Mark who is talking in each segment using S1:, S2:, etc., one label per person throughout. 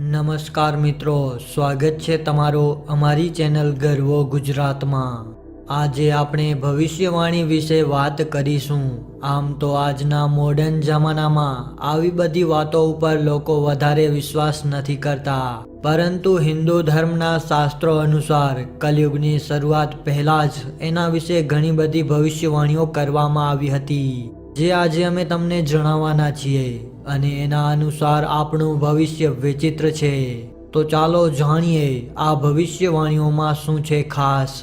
S1: નમસ્કાર મિત્રો, સ્વાગત છે તમારું અમારી ચેનલ ગર્વો ગુજરાતમાં. આજે આપણે ભવિષ્યવાણી વિશે વાત કરીશું. આમ તો આજના મોડર્ન જમાનામાં આવી બધી વાતો ઉપર લોકો વધારે વિશ્વાસ નથી કરતા. પરંતુ હિન્દુ ધર્મના શાસ્ત્રો અનુસાર કલયુગની શરૂઆત પહેલાં જ એના વિશે ઘણી બધી ભવિષ્યવાણીઓ કરવામાં આવી હતી. જે આજે અમે તમને જણાવવાના છીએ અને એના અનુસાર આપણું ભવિષ્ય વિચિત્ર છે. તો ચાલો જાણીએ આ ભવિષ્યવાણીઓમાં શું છે ખાસ.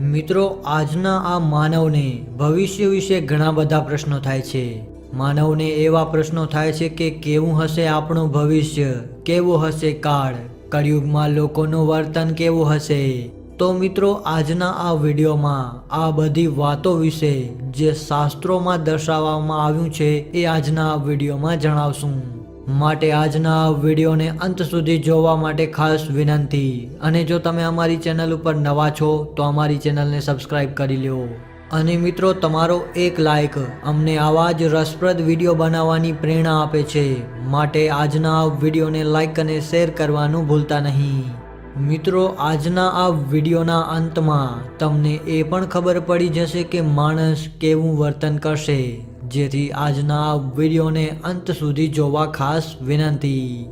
S1: મિત્રો, આજના આ માનવને ભવિષ્ય વિશે ઘણા બધા પ્રશ્નો થાય છે. માનવને એવા પ્રશ્નો થાય છે કે કેવું હશે આપણું ભવિષ્ય, કેવું હશે કાળ, કળિયુગમાં લોકોનું વર્તન કેવું હશે? તો મિત્રો, આજના આ વિડીયોમાં આ બધી વાતો વિશે જે શાસ્ત્રોમાં દર્શાવવામાં આવ્યું છે, એ આજના વિડીયોમાં જણાવશું. માટે આજના વિડીયોને અંત સુધી જોવા માટે ખાસ વિનંતી. અને જો તમે અમારી ચેનલ ઉપર નવા છો, તો અમારી ચેનલને સબસ્ક્રાઇબ કરી લો અને મિત્રો, તમારો એક લાઇક અમને આવા જ રસપ્રદ વીડિયો બનાવવાની પ્રેરણા આપે છે. માટે આજના વિડીયોને લાઇક અને શેર કરવાનું ભૂલતા નહીં. મિત્રો, આજના આ વિડીયોના અંતમાં તમને એ પણ ખબર પડી જશે કે માણસ કેવું વર્તન કરશે. જેથી આજના આ વિડીયોને અંત સુધી જોવા ખાસ વિનંતી.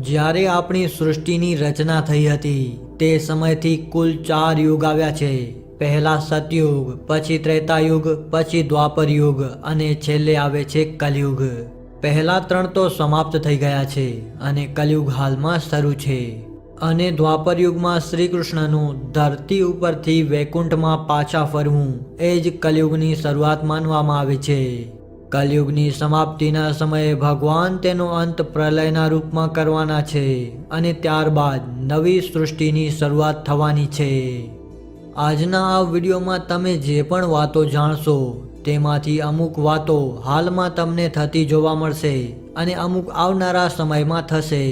S1: જ્યારે આપણી સૃષ્ટિની રચના થઈ હતી, તે સમયથી કુલ ચાર યુગ આવ્યા છે. પહેલા સતયુગ, પછી ત્રેતાયુગ, પછી દ્વાપર યુગ અને છેલ્લે આવે છે કલયુગ. પહેલા ત્રણ તો સમાપ્ત થઈ ગયા છે અને કલયુગ હાલમાં શરૂ છે. અને દ્વાપર યુગમાં શ્રી કૃષ્ણનું ધરતી ઉપરથી વૈકુંઠમાં પાછા ફરવું એ જ કલયુગની શરૂઆત માનવામાં આવે છે. કલયુગની સમાપ્તિના સમયે ભગવાન તેનો અંત પ્રલયના રૂપમાં કરવાના છે અને ત્યારબાદ નવી સૃષ્ટિની શરૂઆત થવાની છે. આજના આ વિડીયોમાં તમે જે પણ વાતો જાણશો તેમાંથી અમુક વાતો હાલમાં તમને થતી જોવા મળશે અને અમુક આવનારા સમયમાં થશે.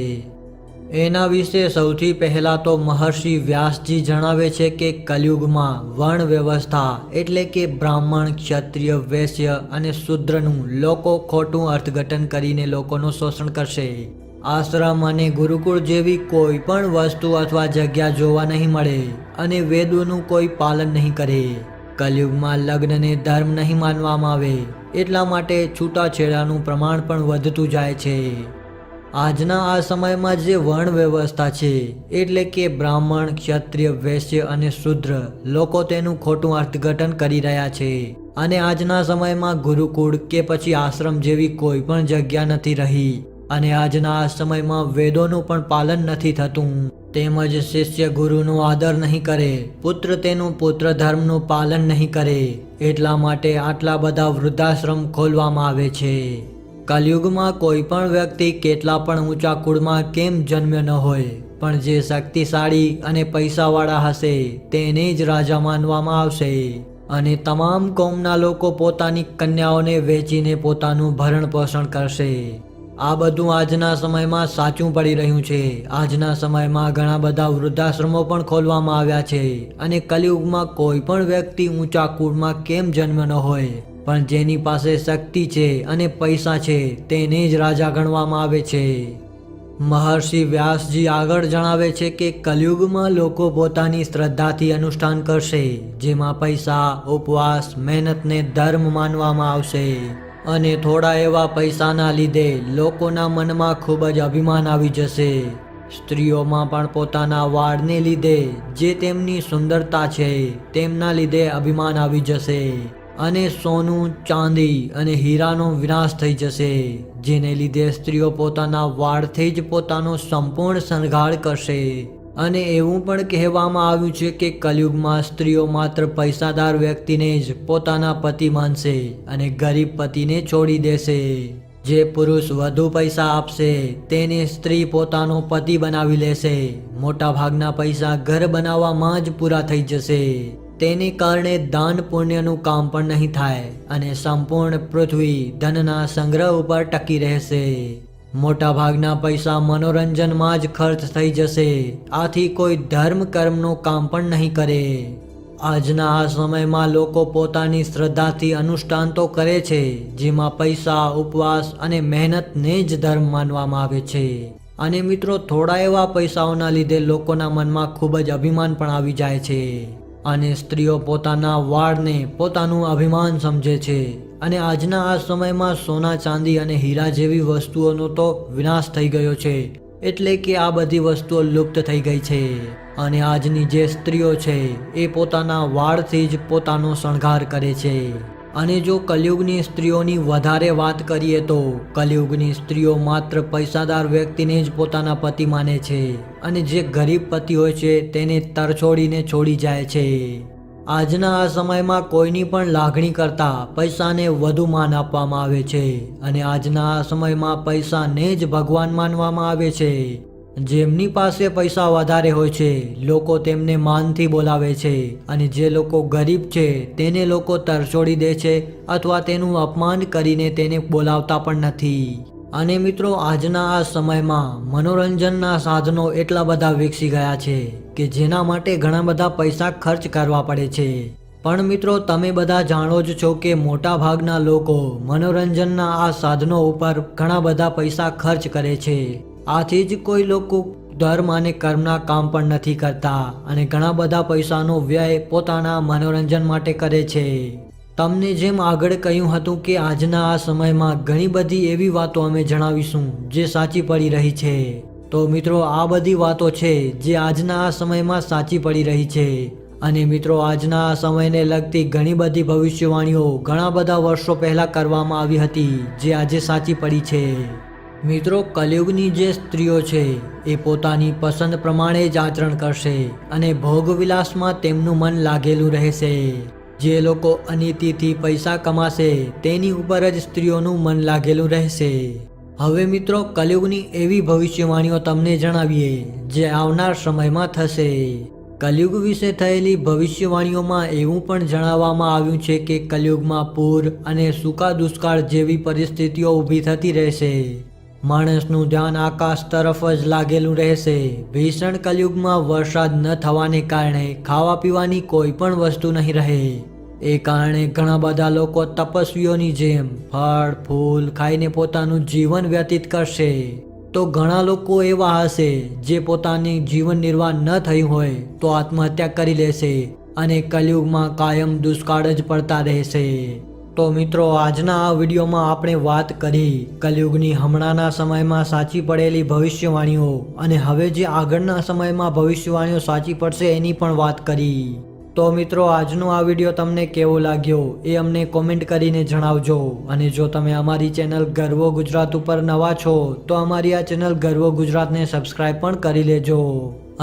S1: એના વિશે સૌથી પહેલાં તો મહર્ષિ વ્યાસજી જણાવે છે કે કલયુગમાં વર્ણ વ્યવસ્થા એટલે કે બ્રાહ્મણ, ક્ષત્રિય, વૈશ્ય અને શૂદ્રનું લોકો ખોટું અર્થઘટન કરીને લોકોનું શોષણ કરશે. આશ્રમ અને ગુરુકુળ જેવી કોઈ પણ વસ્તુ અથવા જગ્યા જોવા નહીં મળે અને વેદોનું કોઈ પાલન નહીં કરે. કલયુગમાં લગ્નને ધર્મ નહીં માનવામાં આવે. એટલા માટે છૂટાછેડાનું પ્રમાણ પણ વધતું જાય છે. આજના આ સમયમાં જે વર્ણ વ્યવસ્થા છે, એટલે કે બ્રાહ્મણ, ક્ષત્રિય, વૈશ્ય અને શુદ્ર, લોકો તેનું ખોટું અર્થઘટન કરી રહ્યા છે. અને આજના સમયમાં ગુરુકુળ કે પછી આશ્રમ જેવી કોઈ પણ જગ્યા નથી રહી. અને આજના આ સમયમાં વેદોનું પણ પાલન નથી થતું. તેમજ શિષ્ય ગુરુનો આદર નહીં કરે, પુત્ર તેનું પુત્ર ધર્મનું પાલન નહીં કરે. એટલા માટે આટલા બધા વૃદ્ધાશ્રમ ખોલવામાં આવે છે. કલયુગમાં કોઈ પણ વ્યક્તિ કેટલા પણ ઊંચા કુળમાં કેમ જન્મ્યો ન હોય, પણ જે શક્તિશાળી અને પૈસાવાળા હશે, તેને જ રાજા માનવામાં આવશે. અને તમામ કોમના લોકો પોતાની કન્યાઓને વેચીને પોતાનું ભરણ પોષણ કરશે. આ બધું આજના સમયમાં સાચું પડી રહ્યું છે. આજના સમયમાં ઘણા બધા વૃદ્ધાશ્રમો પણ ખોલવામાં આવ્યા છે. અને કલયુગમાં કોઈ પણ વ્યક્તિ ઊંચા કુળમાં કેમ જન્મ ન હોય પણ જેની પાસે શક્તિ છે અને પૈસા છે, તેને જ રાજા ગણવામાં આવે છે. મહર્ષિ વ્યાસજી આગળ જણાવે છે કે કલયુગમાં લોકો પોતાની શ્રદ્ધાથી અનુષ્ઠાન કરશે, જેમાં પૈસા, ઉપવાસ મહેનતને ધર્મ માનવામાં આવશે. અને થોડા એવા પૈસાના લીધે લોકોના મનમાં ખૂબ જ અભિમાન આવી જશે. સ્ત્રીઓમાં પણ પોતાના વાળને લીધે જે તેમની સુંદરતા છે, તેમના લીધે અભિમાન આવી જશે. અને સોનું, ચાંદી અને હીરાનો વિનાશ થઈ જશે, જેને લીધે સ્ત્રીઓ પોતાના વાળથી જ પોતાનો સંપૂર્ણ શણગાર કરશે. અને એવું પણ કહેવામાં આવ્યું છે કે કલયુગમાં સ્ત્રીઓ માત્ર પૈસાદાર વ્યક્તિને જ પોતાના પતિ માનશે અને ગરીબ પતિને છોડી દેશે. જે પુરુષ વધુ પૈસા આપશે, તેને સ્ત્રી પોતાનો પતિ બનાવી લેશે. મોટાભાગના પૈસા ઘર બનાવવામાં જ પૂરા થઈ જશે. તેને કારણે દાન પુણ્યનું કામ પણ નહીં થાય અને સંપૂર્ણ પૃથ્વી ધનના સંગ્રહ ઉપર ટકી રહેશે. મોટા ભાગના પૈસા મનોરંજનમાં જ ખર્ચ થઈ જશે. આથી કોઈ ધર્મ કર્મનું કામ પણ નહીં કરે. આજના આ સમયમાં લોકો પોતાની શ્રદ્ધાથી અનુષ્ઠાન તો કરે છે, જેમાં પૈસા, ઉપવાસ અને મહેનતને જ ધર્મ માનવામાં આવે છે. અને મિત્રો, થોડા એવા પૈસાઓના લીધે લોકોના મનમાં ખૂબ જ અભિમાન પણ આવી જાય છે. અને સ્ત્રીઓ પોતાના વાળને પોતાનું અભિમાન સમજે છે. અને આજના આ સમયમાં સોના, ચાંદી અને હીરા જેવી વસ્તુઓનો તો વિનાશ થઈ ગયો છે. એટલે કે આ બધી વસ્તુઓ લુપ્ત થઈ ગઈ છે. અને આજની જે સ્ત્રીઓ છે, એ પોતાના વાળથી જ પોતાનો શણગાર કરે છે. અને જો કલયુગની સ્ત્રીઓની વધારે વાત કરીએ તો કલયુગની સ્ત્રીઓ માત્ર પૈસાદાર વ્યક્તિને જ પોતાના પતિ માને છે અને જે ગરીબ પતિ હોય છે તેને તરછોડીને છોડી જાય છે. આજના આ સમયમાં કોઈની પણ લાગણી કરતાં પૈસાને વધુ માન આપવામાં આવે છે અને આજના આ સમયમાં પૈસાને જ ભગવાન માનવામાં આવે છે. જેમની પાસે પૈસા વધારે હોય છે, લોકો તેમને માનથી બોલાવે છે અને જે લોકો ગરીબ છે, તેને લોકો તરછોડી દે છે અથવા તેનું અપમાન કરીને તેને બોલાવતા પણ નથી. અને મિત્રો, આજના આ સમયમાં મનોરંજનના સાધનો એટલા બધા વિકસી ગયા છે કે જેના માટે ઘણા બધા પૈસા ખર્ચ કરવા પડે છે. પણ મિત્રો, તમે બધા જાણો જ છો કે મોટા ભાગના લોકો મનોરંજનના આ સાધનો ઉપર ઘણા બધા પૈસા ખર્ચ કરે છે. આથી જ કોઈ લોકો ધર્મ અને કર્મના કામ પણ નથી કરતા અને ઘણા બધા પૈસાનો વ્યય પોતાના મનોરંજન માટે કરે છે. તમને જેમ આગળ કહ્યું હતું કે આજના આ સમયમાં ઘણી બધી એવી વાતો અમે જણાવીશું જે સાચી પડી રહી છે. તો મિત્રો, આ બધી વાતો છે જે આજના આ સમયમાં સાચી પડી રહી છે. અને મિત્રો, આજના આ સમયને લગતી ઘણી બધી ભવિષ્યવાણીઓ ઘણા બધા વર્ષો પહેલા કરવામાં આવી હતી જે આજે સાચી પડી છે. મિત્રો, કલયુગની જે સ્ત્રીઓ છે, એ પોતાની પસંદ પ્રમાણે જ આચરણ કરશે અને ભોગવિલાસમાં તેમનું મન લાગેલું રહેશે. જે લોકો અનીતિથી પૈસા કમાશે, તેની ઉપર જ સ્ત્રીઓનું મન લાગેલું રહેશે. હવે મિત્રો, કલયુગની એવી ભવિષ્યવાણીઓ તમને જણાવીએ, જે આવનાર સમયમાં થશે. કલયુગ વિશે થયેલી ભવિષ્યવાણીઓમાં એવું પણ જણાવવામાં આવ્યું છે કે કલયુગમાં પૂર અને સૂકા દુષ્કાળ જેવી પરિસ્થિતિઓ ઊભી થતી રહેશે. માણસનું ધ્યાન આકાશ તરફ જ લાગેલું રહેશે. ભીષણ કલયુગમાં વરસાદ ન થવાને કારણે ખાવા પીવાની કોઈ પણ વસ્તુ નહીં રહે. એ કારણે ઘણા બધા લોકો તપસ્વીઓની જેમ ફળ, ફૂલ ખાઈને પોતાનું જીવન વ્યતીત કરશે. તો ઘણા લોકો એવા હશે જે પોતાની જીવન નિર્વાહ ન થયું હોય તો આત્મહત્યા કરી લેશે અને કલયુગમાં કાયમ દુષ્કાળ જ પડતા રહેશે. તો મિત્રો, આજના આ વિડીયોમાં આપણે વાત કરી કલયુગની હમણાંના સમયમાં સાચી પડેલી ભવિષ્યવાણીઓ અને હવે જે આગળના સમયમાં ભવિષ્યવાણીઓ સાચી પડશે એની પણ વાત કરી. તો મિત્રો, આજનો આ વીડિયો તમને કેવો લાગ્યો એ અમને કોમેન્ટ કરીને જણાવજો. અને જો તમે અમારી ચેનલ ગર્વો ગુજરાત ઉપર નવા છો, તો અમારી આ ચેનલ ગર્વો ગુજરાતને સબસ્ક્રાઈબ પણ કરી લેજો.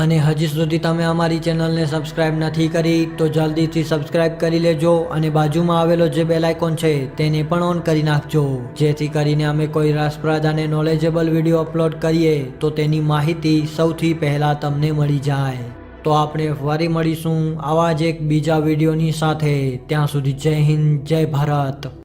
S1: અને હજી સુધી તમે અમારી ચેનલને સબસ્ક્રાઇબ નથી કરી, તો જલ્દીથી સબસ્ક્રાઇબ કરી લેજો અને બાજુમાં આવેલો જે બેલ આઇકોન છે, તેને પણ ઓન કરી નાખજો. જેથી કરીને અમે કોઈ રસપ્રદ અને નોલેજેબલ વીડિયો અપલોડ કરીએ, તો તેની માહિતી સૌથી પહેલાં તમને મળી જાય. તો આપણે ફરી મળીશું આવા જ એક બીજા વિડીયોની સાથે. ત્યાં સુધી જય હિન્દ, જય ભારત.